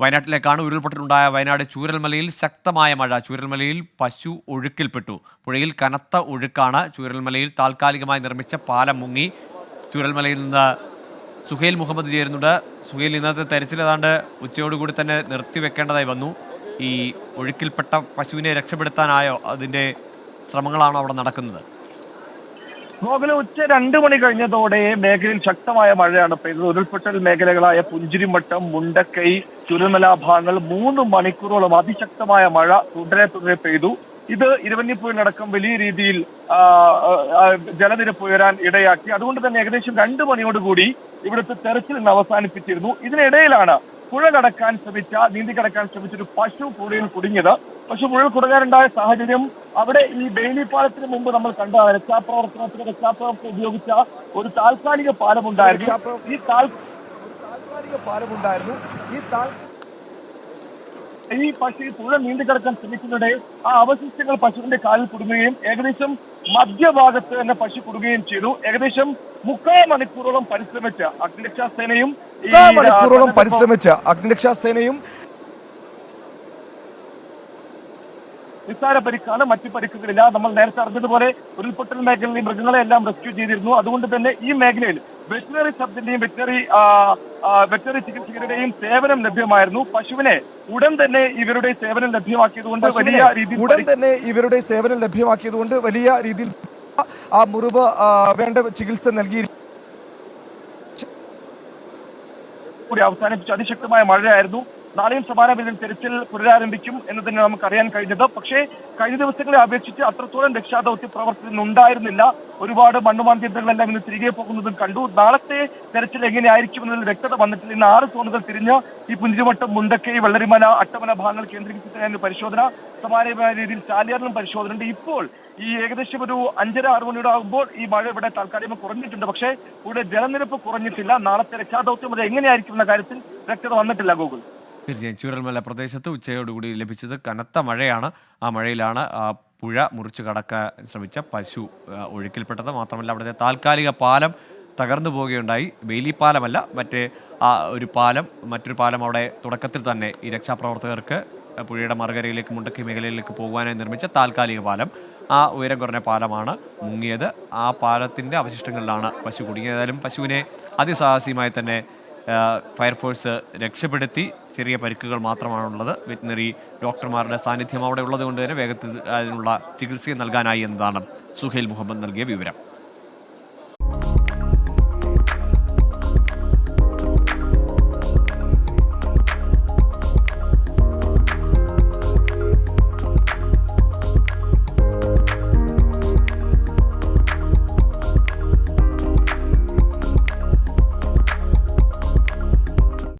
വയനാട്ടിലേക്കാണ് ഉരുൾപൊട്ടലുണ്ടായ വയനാട് ചൂരൽമലയിൽ ശക്തമായ മഴ. ചൂരൽമലയിൽ പശു ഒഴുക്കിൽപ്പെട്ടു. പുഴയിൽ കനത്ത ഒഴുക്കാണ് ചൂരൽമലയിൽ താൽക്കാലികമായി നിർമ്മിച്ച പാലം മുങ്ങി. ചൂരൽമലയിൽ നിന്ന് സുഹേൽ മുഹമ്മദ് ചേരുന്നുണ്ട്. സുഹേൽ ഇന്നത്തെ തെരച്ചിൽ ഏതാണ്ട് ഉച്ചയോടുകൂടി തന്നെ നിർത്തിവെക്കേണ്ടതായി വന്നു. ഈ ഒഴുക്കിൽപ്പെട്ട പശുവിനെ രക്ഷപ്പെടുത്താനായോ അതിന്റെ ശ്രമങ്ങളാണോ അവിടെ നടക്കുന്നത്? ഗോകുല ഉച്ച രണ്ട് മണി കഴിഞ്ഞതോടെ മേഖലയിൽ ശക്തമായ മഴയാണ് പെയ്തത്. ഉരുൾപൊട്ടൽ മേഖലകളായ പുഞ്ചിരിമട്ടം മുണ്ടക്കൈ ചുരുമല ഭാഗങ്ങൾ മൂന്ന് മണിക്കൂറോളം അതിശക്തമായ മഴ തുടരെ തുടരെ പെയ്തു. ഇത് ഇരുവന്നിപ്പുഴയിലടക്കം വലിയ രീതിയിൽ ജലനിരപ്പ് ഉയരാൻ ഇടയാക്കി. അതുകൊണ്ട് തന്നെ ഏകദേശം രണ്ട് മണിയോടുകൂടി ഇവിടുത്തെ തെരച്ചിൽ അവസാനിപ്പിച്ചിരുന്നു. ഇതിനിടയിലാണ് പുഴ കടക്കാൻ ശ്രമിച്ച നീന്തി കടക്കാൻ ശ്രമിച്ച ഒരു പശു പുഴയിൽ കുടുങ്ങിയത്. പശു പുഴയിൽ കുടുങ്ങാനുണ്ടായ സാഹചര്യം അവിടെ ഈ ബെയിലി പാലത്തിന് മുമ്പ് നമ്മൾ കണ്ട രക്ഷാപ്രവർത്തനത്തിന് രക്ഷാപ്രവർത്തനം ഉപയോഗിച്ച ഒരു താൽക്കാലിക പാലം ഉണ്ടായിരുന്നു ഈ താൽക്കാലിക താൽക്കാലിക പാലമുണ്ടായിരുന്നു. ഈ താൽ ഈ പശു പുഴ നീന്തി കിടക്കാൻ ശ്രമിക്കുന്നതിടെ ആ അവശിഷ്ടങ്ങൾ പശുവിന്റെ കാലിൽ കുടുങ്ങുകയും ഏകദേശം മധ്യഭാഗത്ത് തന്നെ പശു കുടുങ്ങുകയും ചെയ്തു. ഏകദേശം മുക്കാൽ മണിക്കൂറോളം പരിശ്രമിച്ച അഗ്നിരക്ഷാ സേനയും മുക്കാൽ മണിക്കൂറോളം പരിശ്രമിച്ച അഗ്നിരക്ഷാ സേനയും നിസ്സാര പരിക്കാണ് മറ്റു പരിക്കുകളില്ല. നമ്മൾ നേരത്തെ അറിഞ്ഞതുപോലെ ഉരുൾപൊട്ടൽ മേഖലയിൽ മൃഗങ്ങളെ എല്ലാം റെസ്ക്യൂ ചെയ്തിരുന്നു. അതുകൊണ്ട് തന്നെ ഈ മേഖലയിൽ വെറ്റിനറി സബ്ജിന്റെയും വെറ്റിനറി വെറ്റിനറി ചികിത്സകരുടെയും സേവനം ലഭ്യമായിരുന്നു. പശുവിനെ ഉടൻ തന്നെ ഇവരുടെ സേവനം ലഭ്യമാക്കിയതുകൊണ്ട് വലിയ രീതിയിൽ ഉടൻ തന്നെ ഇവരുടെ സേവനം ലഭ്യമാക്കിയതുകൊണ്ട് വലിയ രീതിയിൽ ആ മുറിവ് വേണ്ട ചികിത്സ നൽകി കൂടി അവസാനിപ്പിച്ചു. അതിശക്തമായ മഴയായിരുന്നു. നാളെയും സമാന ബില്ലിൽ തെരച്ചിൽ പുനരാരംഭിക്കും എന്ന് തന്നെ നമുക്ക് അറിയാൻ കഴിഞ്ഞത്. പക്ഷേ കഴിഞ്ഞ ദിവസങ്ങളെ അപേക്ഷിച്ച് അത്രത്തോളം രക്ഷാദൌത്യ പ്രവർത്തനം ഉണ്ടായിരുന്നില്ല ഒരുപാട് മണ്ണുമാന്തി യന്ത്രങ്ങളെല്ലാം ഇന്ന് തിരികെ പോകുന്നതും കണ്ടു. നാളത്തെ തെരച്ചിൽ എങ്ങനെയായിരിക്കും എന്നതിൽ വ്യക്തത വന്നിട്ടില്ല. ഇന്ന് ആറ് സോണുകൾ തിരിഞ്ഞ് ഈ പുഞ്ചിരിമട്ടം മുണ്ടക്കൈ വെള്ളരിമല അട്ടമല ഭാഗങ്ങൾ കേന്ദ്രീകരിച്ചിട്ടായിരുന്നു പരിശോധന. സമാനമായ രീതിയിൽ ചാലിയാറിലും പരിശോധന ഉണ്ട് ഇപ്പോൾ ഈ ഏകദേശം ഒരു അഞ്ചര ആറ് മണിയുടെ ആകുമ്പോൾ ഈ മഴ ഇവിടെ താൽക്കാലികം കുറഞ്ഞിട്ടുണ്ട്. പക്ഷേ ഇവിടെ ജലനിരപ്പ് കുറഞ്ഞിട്ടില്ല. നാളത്തെ രക്ഷാദൌത്യം അത് എങ്ങനെയായിരിക്കും എന്ന കാര്യത്തിൽ വ്യക്തത വന്നിട്ടില്ല ഗൂഗിൾ. തീർച്ചയായും. ചൂരൽമല പ്രദേശത്ത് ഉച്ചയോടുകൂടി ലഭിച്ചത് കനത്ത മഴയാണ്. ആ മഴയിലാണ് ആ പുഴ മുറിച്ചു കടക്കാൻ ശ്രമിച്ച പശു ഒഴുക്കിൽപ്പെട്ടത്. മാത്രമല്ല അവിടുത്തെ താൽക്കാലിക പാലം തകർന്നു പോവുകയുണ്ടായി. ബെയിലി പാലമല്ല മറ്റേ ആ ഒരു പാലം മറ്റൊരു പാലം അവിടെ തുടക്കത്തിൽ തന്നെ ഈ രക്ഷാപ്രവർത്തകർക്ക് പുഴയുടെ മറുകരയിലേക്ക് മുണ്ടക്കി മേഖലയിലേക്ക് പോകുവാനായി നിർമ്മിച്ച താൽക്കാലിക പാലം. ആ ഉയരം കുറഞ്ഞ പാലമാണ് മുങ്ങിയത്. ആ പാലത്തിന്റെ അവശിഷ്ടങ്ങളിലാണ് പശു കുടുങ്ങിയത്. ഏതായാലും പശുവിനെ അതിസാഹസികമായി തന്നെ ഫയർഫോഴ്സ് രക്ഷപ്പെടുത്തി ചെറിയ പരിക്കുകൾ മാത്രമാണുള്ളത്. വെറ്റിനറി ഡോക്ടർമാരുടെ സാന്നിധ്യം അവിടെ ഉള്ളതുകൊണ്ട് തന്നെ വേഗത്തിൽ അതിനുള്ള ചികിത്സയും നൽകാനായി എന്നതാണ് സുഹേൽ മുഹമ്മദ് നൽകിയ വിവരം.